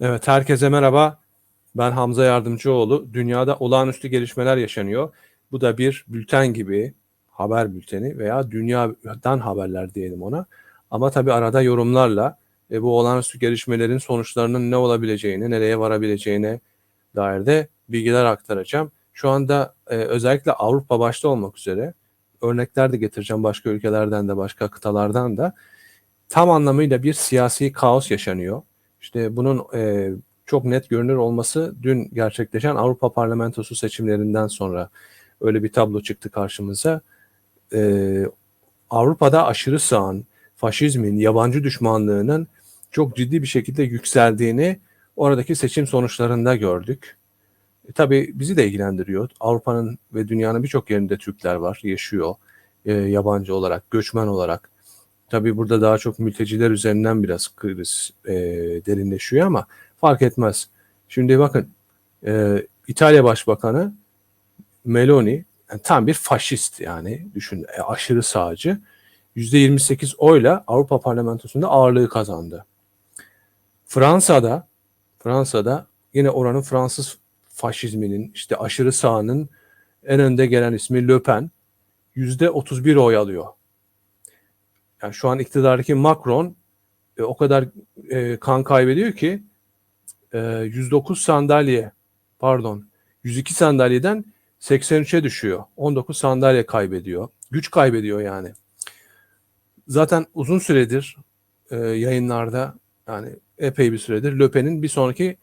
Evet, herkese merhaba. Ben Hamza Yardımcıoğlu. Dünyada olağanüstü gelişmeler yaşanıyor. Bu da bir bülten gibi, haber bülteni veya dünyadan haberler diyelim ona. Ama tabii arada yorumlarla e, bu olağanüstü gelişmelerin sonuçlarının ne olabileceğini, nereye varabileceğine dair de bilgiler aktaracağım. Şu anda e, özellikle Avrupa başta olmak üzere örnekler de getireceğim başka ülkelerden de, başka kıtalardan da. Tam anlamıyla bir siyasi kaos yaşanıyor. İşte bunun e, çok net görünür olması dün gerçekleşen Avrupa Parlamentosu seçimlerinden sonra öyle bir tablo çıktı karşımıza. E, Avrupa'da aşırı sağın, faşizmin, yabancı düşmanlığının çok ciddi bir şekilde yükseldiğini oradaki seçim sonuçlarında gördük. E, tabii bizi de ilgilendiriyor. Avrupa'nın ve dünyanın birçok yerinde Türkler var, yaşıyor. E, yabancı olarak, göçmen olarak. Tabii burada daha çok mülteciler üzerinden biraz kriz e, derinleşiyor ama fark etmez. Şimdi bakın e, İtalya Başbakanı Meloni yani tam bir faşist yani düşün e, aşırı sağcı. %28 oyla Avrupa Parlamentosu'nda ağırlığı kazandı. Fransa'da Fransa'da yine oranın Fransız faşizminin işte aşırı sağının en önde gelen ismi Le Pen %31 oy alıyor yani şu an iktidardaki Macron e, o kadar e, kan kaybediyor ki e, 109 sandalye pardon 102 sandalyeden 83'e düşüyor. 19 sandalye kaybediyor. Güç kaybediyor yani. Zaten uzun süredir e, yayınlarda yani epey bir süredir Le bir sonraki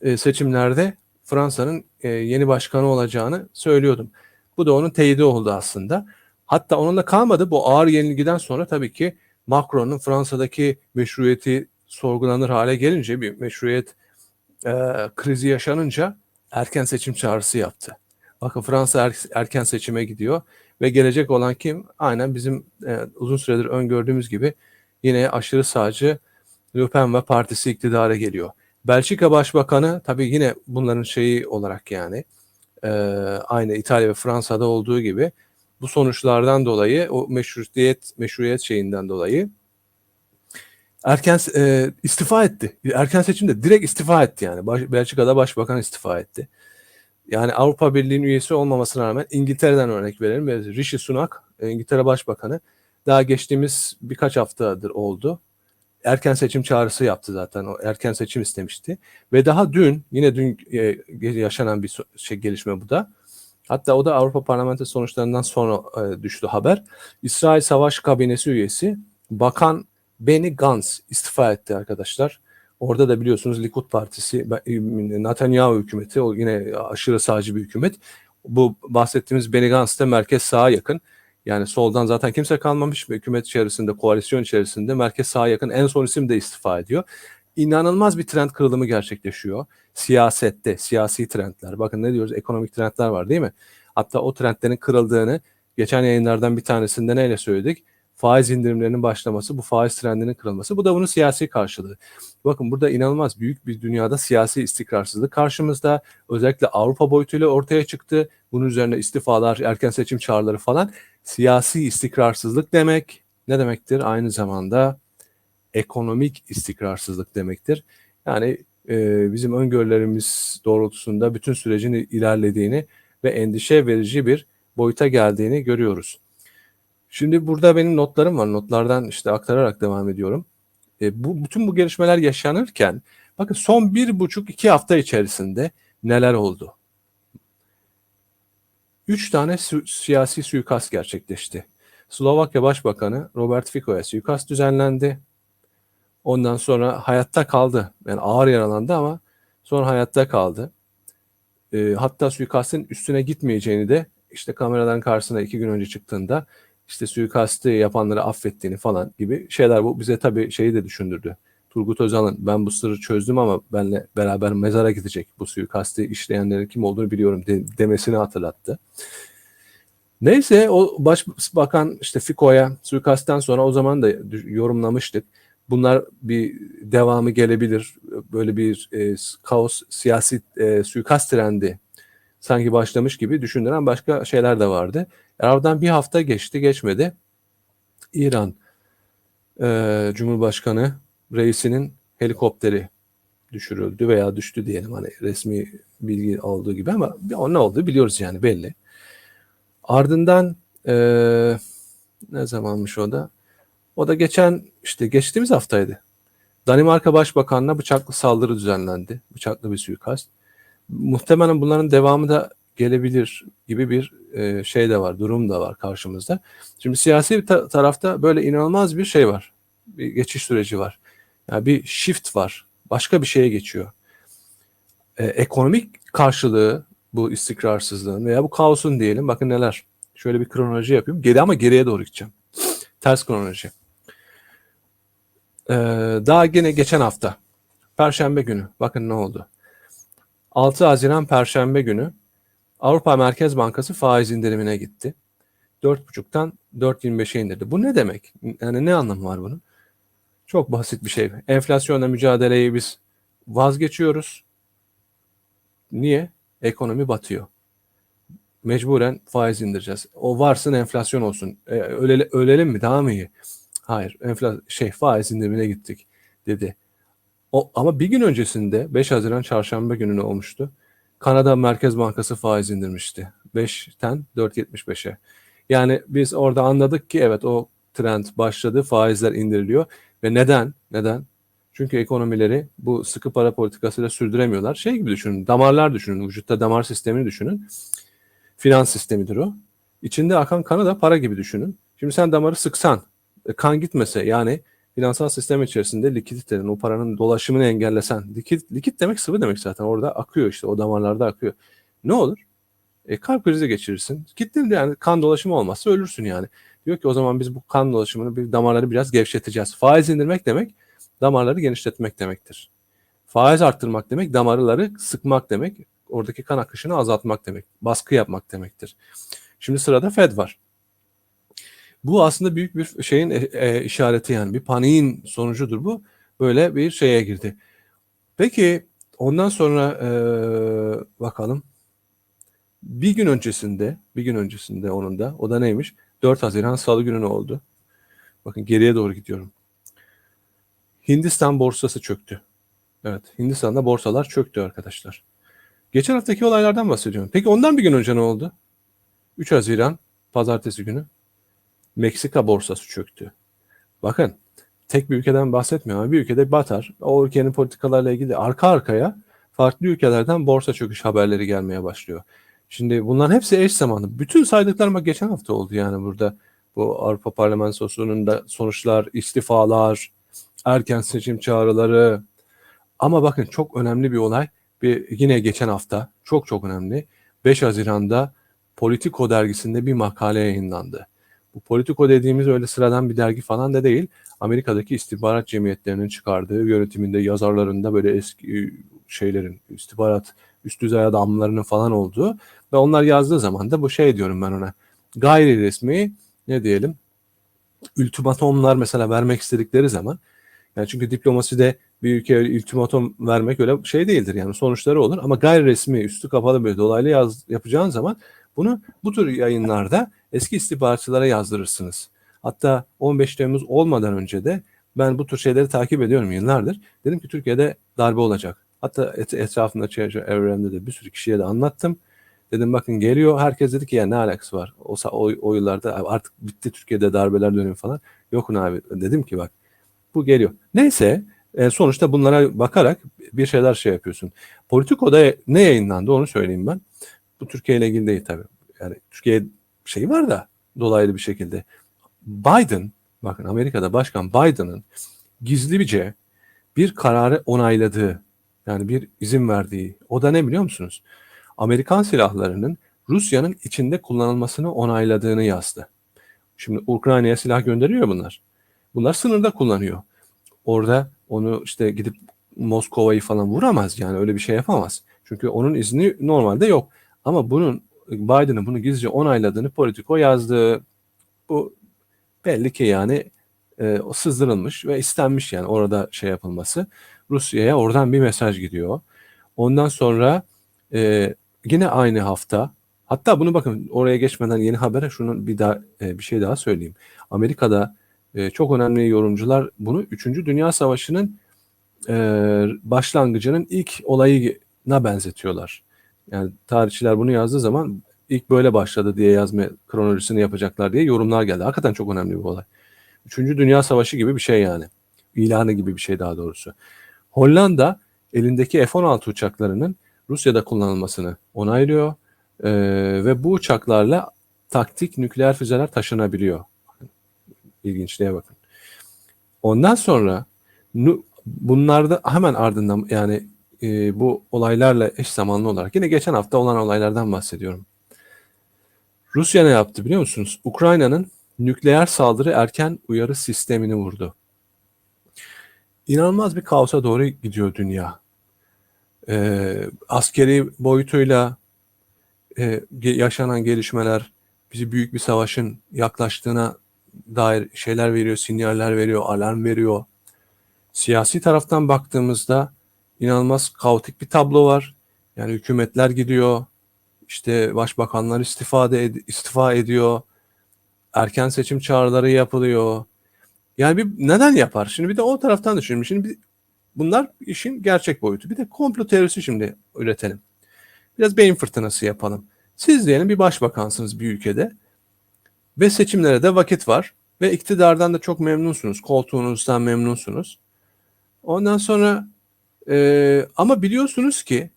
e, seçimlerde Fransa'nın e, yeni başkanı olacağını söylüyordum. Bu da onun teyidi oldu aslında. Hatta onunla kalmadı. Bu ağır yenilgiden sonra tabii ki Macron'un Fransa'daki meşruiyeti sorgulanır hale gelince bir meşruiyet e, krizi yaşanınca erken seçim çağrısı yaptı. Bakın Fransa er, erken seçime gidiyor ve gelecek olan kim? Aynen bizim e, uzun süredir öngördüğümüz gibi yine aşırı sağcı Le Pen ve partisi iktidara geliyor. Belçika Başbakanı tabii yine bunların şeyi olarak yani e, aynı İtalya ve Fransa'da olduğu gibi bu sonuçlardan dolayı o meşruiyet meşruiyet şeyinden dolayı erken e, istifa etti. Erken seçimde direkt istifa etti yani. Baş, Belçika'da başbakan istifa etti. Yani Avrupa Birliği'nin üyesi olmamasına rağmen İngiltere'den örnek verelim. Rishi Sunak, e, İngiltere Başbakanı daha geçtiğimiz birkaç haftadır oldu. Erken seçim çağrısı yaptı zaten. O erken seçim istemişti. Ve daha dün, yine dün e, yaşanan bir şey gelişme bu da. Hatta o da Avrupa Parlamento sonuçlarından sonra e, düştü haber. İsrail Savaş Kabinesi üyesi Bakan Benny Gantz istifa etti arkadaşlar. Orada da biliyorsunuz Likud Partisi, e, Netanyahu hükümeti, o yine aşırı sağcı bir hükümet. Bu bahsettiğimiz Benny Gantz de merkez sağa yakın. Yani soldan zaten kimse kalmamış. Hükümet içerisinde, koalisyon içerisinde merkez sağa yakın en son isim de istifa ediyor inanılmaz bir trend kırılımı gerçekleşiyor. Siyasette, siyasi trendler. Bakın ne diyoruz? Ekonomik trendler var değil mi? Hatta o trendlerin kırıldığını geçen yayınlardan bir tanesinde neyle söyledik? Faiz indirimlerinin başlaması, bu faiz trendinin kırılması. Bu da bunun siyasi karşılığı. Bakın burada inanılmaz büyük bir dünyada siyasi istikrarsızlık karşımızda. Özellikle Avrupa boyutuyla ortaya çıktı. Bunun üzerine istifalar, erken seçim çağrıları falan. Siyasi istikrarsızlık demek ne demektir? Aynı zamanda ekonomik istikrarsızlık demektir. Yani e, bizim öngörülerimiz doğrultusunda bütün sürecin ilerlediğini ve endişe verici bir boyuta geldiğini görüyoruz. Şimdi burada benim notlarım var. Notlardan işte aktararak devam ediyorum. E, bu bütün bu gelişmeler yaşanırken bakın son bir buçuk iki hafta içerisinde neler oldu? Üç tane su- siyasi suikast gerçekleşti. Slovakya Başbakanı Robert Fico'ya suikast düzenlendi. Ondan sonra hayatta kaldı. Yani ağır yaralandı ama sonra hayatta kaldı. E, hatta suikastin üstüne gitmeyeceğini de işte kameraların karşısına iki gün önce çıktığında işte suikastı yapanları affettiğini falan gibi şeyler bu bize tabii şeyi de düşündürdü. Turgut Özal'ın ben bu sırrı çözdüm ama benle beraber mezara gidecek bu suikastı işleyenlerin kim olduğunu biliyorum de, demesini hatırlattı. Neyse o başbakan işte Fiko'ya suikastten sonra o zaman da yorumlamıştık bunlar bir devamı gelebilir. Böyle bir e, kaos, siyasi e, suikast trendi sanki başlamış gibi düşündüren başka şeyler de vardı. Aradan bir hafta geçti, geçmedi. İran e, Cumhurbaşkanı reisinin helikopteri düşürüldü veya düştü diyelim hani resmi bilgi olduğu gibi ama o ne olduğu biliyoruz yani belli. Ardından eee, ne zamanmış o da? O da geçen işte geçtiğimiz haftaydı. Danimarka Başbakanı'na bıçaklı saldırı düzenlendi. Bıçaklı bir suikast. Muhtemelen bunların devamı da gelebilir gibi bir e, şey de var, durum da var karşımızda. Şimdi siyasi bir ta- tarafta böyle inanılmaz bir şey var. Bir geçiş süreci var. Yani bir shift var. Başka bir şeye geçiyor. E, ekonomik karşılığı bu istikrarsızlığın veya bu kaosun diyelim. Bakın neler. Şöyle bir kronoloji yapayım. Geri ama geriye doğru gideceğim. Ters kronoloji. Ee, daha gene geçen hafta Perşembe günü bakın ne oldu. 6 Haziran Perşembe günü Avrupa Merkez Bankası faiz indirimine gitti. 4.5'tan 4.25'e indirdi. Bu ne demek? Yani ne anlamı var bunun? Çok basit bir şey. Enflasyonla mücadeleyi biz vazgeçiyoruz. Niye? Ekonomi batıyor. Mecburen faiz indireceğiz. O varsın enflasyon olsun. E, ölele, ölelim mi daha mı iyi? Hayır, enflasyon şey faiz indirimine gittik dedi. O ama bir gün öncesinde 5 Haziran Çarşamba gününe olmuştu. Kanada Merkez Bankası faiz indirmişti. 5'ten 4.75'e. Yani biz orada anladık ki evet o trend başladı. Faizler indiriliyor ve neden? Neden? Çünkü ekonomileri bu sıkı para politikasıyla sürdüremiyorlar. Şey gibi düşünün, damarlar düşünün, vücutta damar sistemini düşünün. Finans sistemidir o. İçinde akan kanı da para gibi düşünün. Şimdi sen damarı sıksan, kan gitmese yani finansal sistem içerisinde likiditenin, o paranın dolaşımını engellesen, likit, likit demek sıvı demek zaten orada akıyor işte o damarlarda akıyor. Ne olur? E, kalp krizi geçirirsin. Gittin yani kan dolaşımı olmazsa ölürsün yani. Diyor ki o zaman biz bu kan dolaşımını, bir damarları biraz gevşeteceğiz. Faiz indirmek demek damarları genişletmek demektir. Faiz arttırmak demek damarları sıkmak demek. Oradaki kan akışını azaltmak demek. Baskı yapmak demektir. Şimdi sırada Fed var. Bu aslında büyük bir şeyin e, e, işareti yani bir paniğin sonucudur bu. Böyle bir şeye girdi. Peki ondan sonra e, bakalım. Bir gün öncesinde, bir gün öncesinde onun da o da neymiş? 4 Haziran Salı günü ne oldu? Bakın geriye doğru gidiyorum. Hindistan borsası çöktü. Evet, Hindistan'da borsalar çöktü arkadaşlar. Geçen haftaki olaylardan bahsediyorum. Peki ondan bir gün önce ne oldu? 3 Haziran pazartesi günü Meksika borsası çöktü. Bakın tek bir ülkeden bahsetmiyorum ama bir ülkede batar. O ülkenin politikalarla ilgili arka arkaya farklı ülkelerden borsa çöküş haberleri gelmeye başlıyor. Şimdi bunların hepsi eş zamanlı. Bütün saydıklarıma geçen hafta oldu yani burada. Bu Avrupa Parlamentosu'nun da sonuçlar, istifalar, erken seçim çağrıları. Ama bakın çok önemli bir olay. Bir, yine geçen hafta çok çok önemli. 5 Haziran'da Politico dergisinde bir makale yayınlandı. Bu Politico dediğimiz öyle sıradan bir dergi falan da değil. Amerika'daki istihbarat cemiyetlerinin çıkardığı yönetiminde yazarlarında böyle eski şeylerin istihbarat üst düzey adamlarının falan olduğu ve onlar yazdığı zaman da bu şey diyorum ben ona gayri resmi ne diyelim ultimatomlar mesela vermek istedikleri zaman yani çünkü diplomaside bir ülkeye ultimatom vermek öyle şey değildir yani sonuçları olur ama gayri resmi üstü kapalı bir dolaylı yaz, yapacağın zaman bunu bu tür yayınlarda eski istihbaratçılara yazdırırsınız. Hatta 15 Temmuz olmadan önce de ben bu tür şeyleri takip ediyorum yıllardır. Dedim ki Türkiye'de darbe olacak. Hatta et, etrafında evrende de bir sürü kişiye de anlattım. Dedim bakın geliyor. Herkes dedi ki ya ne alakası var? O, o, o yıllarda artık bitti Türkiye'de darbeler dönemi falan. Yok abi dedim ki bak bu geliyor. Neyse e, sonuçta bunlara bakarak bir şeyler şey yapıyorsun. Politiko'da ne yayınlandı onu söyleyeyim ben. Bu Türkiye ile ilgili değil tabii. Yani Türkiye şey var da dolaylı bir şekilde. Biden, bakın Amerika'da Başkan Biden'ın gizlice bir kararı onayladığı, yani bir izin verdiği, o da ne biliyor musunuz? Amerikan silahlarının Rusya'nın içinde kullanılmasını onayladığını yazdı. Şimdi Ukrayna'ya silah gönderiyor bunlar. Bunlar sınırda kullanıyor. Orada onu işte gidip Moskova'yı falan vuramaz yani öyle bir şey yapamaz. Çünkü onun izni normalde yok. Ama bunun Biden'ın bunu gizlice onayladığını Politico yazdı. Bu belli ki yani e, o sızdırılmış ve istenmiş yani orada şey yapılması. Rusya'ya oradan bir mesaj gidiyor. Ondan sonra e, yine aynı hafta hatta bunu bakın oraya geçmeden yeni habere şunu bir daha e, bir şey daha söyleyeyim. Amerika'da e, çok önemli yorumcular bunu 3. Dünya Savaşı'nın e, başlangıcının ilk olayına benzetiyorlar. Yani tarihçiler bunu yazdığı zaman ilk böyle başladı diye yazma kronolojisini yapacaklar diye yorumlar geldi. Hakikaten çok önemli bir olay. Üçüncü Dünya Savaşı gibi bir şey yani. İlanı gibi bir şey daha doğrusu. Hollanda elindeki F-16 uçaklarının Rusya'da kullanılmasını onaylıyor ee, ve bu uçaklarla taktik nükleer füzeler taşınabiliyor. İlginçliğe bakın. Ondan sonra bunlarda hemen ardından yani e, bu olaylarla eş zamanlı olarak yine geçen hafta olan olaylardan bahsediyorum. Rusya ne yaptı biliyor musunuz? Ukrayna'nın nükleer saldırı erken uyarı sistemini vurdu. İnanılmaz bir kaosa doğru gidiyor dünya. Ee, askeri boyutuyla e, yaşanan gelişmeler bizi büyük bir savaşın yaklaştığına dair şeyler veriyor, sinyaller veriyor, alarm veriyor. Siyasi taraftan baktığımızda inanılmaz kaotik bir tablo var. Yani hükümetler gidiyor, işte başbakanlar istifa, ed- istifa ediyor, erken seçim çağrıları yapılıyor. Yani bir neden yapar? Şimdi bir de o taraftan düşünün. Şimdi bir, bunlar işin gerçek boyutu. Bir de komplo teorisi şimdi üretelim. Biraz beyin fırtınası yapalım. Siz diyelim bir başbakansınız bir ülkede ve seçimlere de vakit var ve iktidardan da çok memnunsunuz. Koltuğunuzdan memnunsunuz. Ondan sonra e, ama biliyorsunuz ki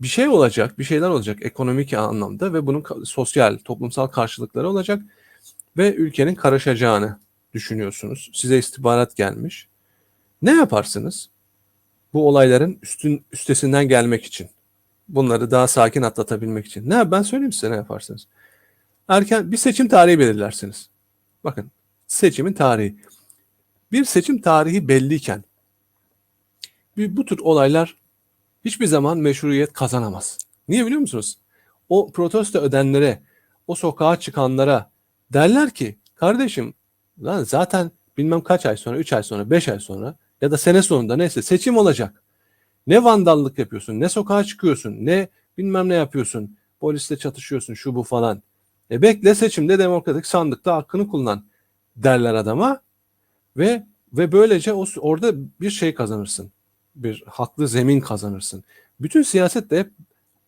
bir şey olacak, bir şeyler olacak ekonomik anlamda ve bunun sosyal, toplumsal karşılıkları olacak ve ülkenin karışacağını düşünüyorsunuz. Size istihbarat gelmiş. Ne yaparsınız? Bu olayların üstün üstesinden gelmek için. Bunları daha sakin atlatabilmek için. Ne ben söyleyeyim size ne yaparsınız? Erken bir seçim tarihi belirlersiniz. Bakın seçimin tarihi. Bir seçim tarihi belliyken bu tür olaylar hiçbir zaman meşruiyet kazanamaz. Niye biliyor musunuz? O protesto ödenlere, o sokağa çıkanlara derler ki kardeşim lan zaten bilmem kaç ay sonra, 3 ay sonra, 5 ay sonra ya da sene sonunda neyse seçim olacak. Ne vandallık yapıyorsun, ne sokağa çıkıyorsun, ne bilmem ne yapıyorsun, polisle çatışıyorsun, şu bu falan. E bekle seçimde demokratik sandıkta hakkını kullan derler adama ve ve böylece o, orada bir şey kazanırsın bir haklı zemin kazanırsın. Bütün siyaset de hep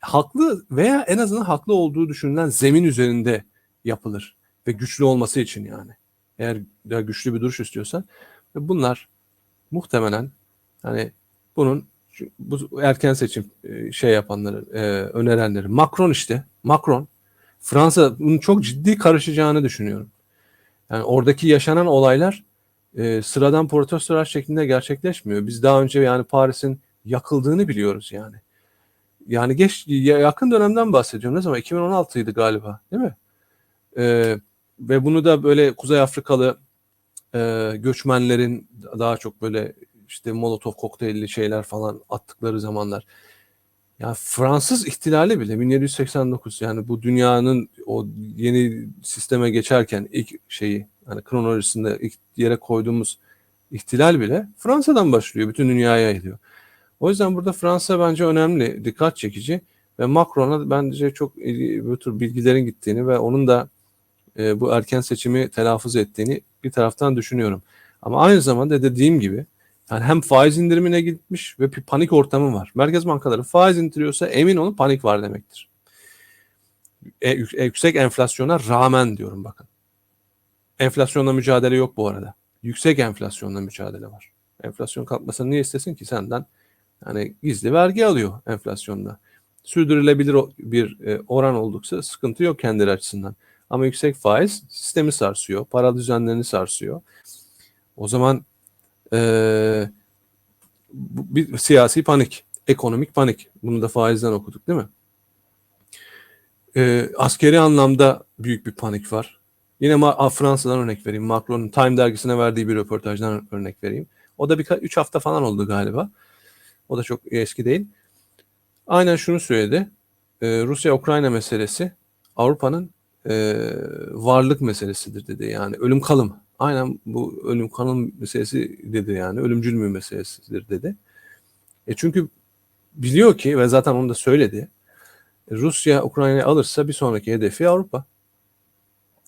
haklı veya en azından haklı olduğu düşünülen zemin üzerinde yapılır ve güçlü olması için yani. Eğer daha güçlü bir duruş istiyorsan bunlar muhtemelen hani bunun bu erken seçim e, şey yapanları, e, önerenleri Macron işte. Macron Fransa bunun çok ciddi karışacağını düşünüyorum. Yani oradaki yaşanan olaylar e, sıradan protestolar şeklinde gerçekleşmiyor. Biz daha önce yani Paris'in yakıldığını biliyoruz yani. Yani geç yakın dönemden bahsediyorum. Ne zaman? 2016'ydı galiba, değil mi? E, ve bunu da böyle Kuzey Afrikalı e, göçmenlerin daha çok böyle işte Molotov kokteylli şeyler falan attıkları zamanlar. Yani Fransız ihtilali bile 1789 yani bu dünyanın o yeni sisteme geçerken ilk şeyi hani kronolojisinde ilk yere koyduğumuz ihtilal bile Fransa'dan başlıyor. Bütün dünyaya yayılıyor. O yüzden burada Fransa bence önemli, dikkat çekici ve Macron'a bence çok bu tür bilgilerin gittiğini ve onun da e, bu erken seçimi telaffuz ettiğini bir taraftan düşünüyorum. Ama aynı zamanda dediğim gibi yani hem faiz indirimine gitmiş ve bir panik ortamı var. Merkez bankaları faiz indiriyorsa emin olun panik var demektir. E, yüksek enflasyona rağmen diyorum bakın. Enflasyonla mücadele yok bu arada. Yüksek enflasyonla mücadele var. Enflasyon kalkmasını niye istesin ki senden? Yani gizli vergi alıyor enflasyonda. Sürdürülebilir bir e, oran oldukça sıkıntı yok kendileri açısından. Ama yüksek faiz sistemi sarsıyor, para düzenlerini sarsıyor. O zaman ee, bir siyasi panik, ekonomik panik. Bunu da faizden okuduk değil mi? Ee, askeri anlamda büyük bir panik var. Yine Fransa'dan örnek vereyim. Macron'un Time dergisine verdiği bir röportajdan örnek vereyim. O da birkaç üç hafta falan oldu galiba. O da çok eski değil. Aynen şunu söyledi. Ee, Rusya-Ukrayna meselesi Avrupa'nın e, varlık meselesidir dedi. Yani ölüm kalım. Aynen bu ölüm kalım meselesi dedi yani. Ölümcül mü meselesidir dedi. E çünkü biliyor ki ve zaten onu da söyledi. Rusya Ukrayna'yı alırsa bir sonraki hedefi Avrupa.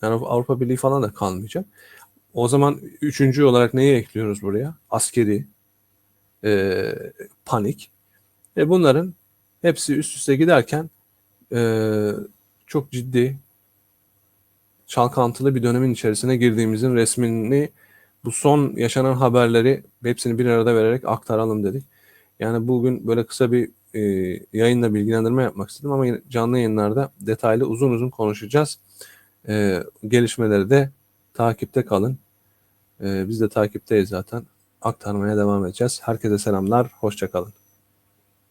Yani Avrupa Birliği falan da kalmayacak. O zaman üçüncü olarak neyi ekliyoruz buraya? Askeri. e, panik. Ve bunların hepsi üst üste giderken e, çok ciddi çalkantılı bir dönemin içerisine girdiğimizin resmini bu son yaşanan haberleri hepsini bir arada vererek aktaralım dedik. Yani bugün böyle kısa bir e, yayınla bilgilendirme yapmak istedim ama canlı yayınlarda detaylı uzun uzun konuşacağız. E, gelişmeleri de takipte kalın. E, biz de takipteyiz zaten. Aktarmaya devam edeceğiz. Herkese selamlar. Hoşçakalın.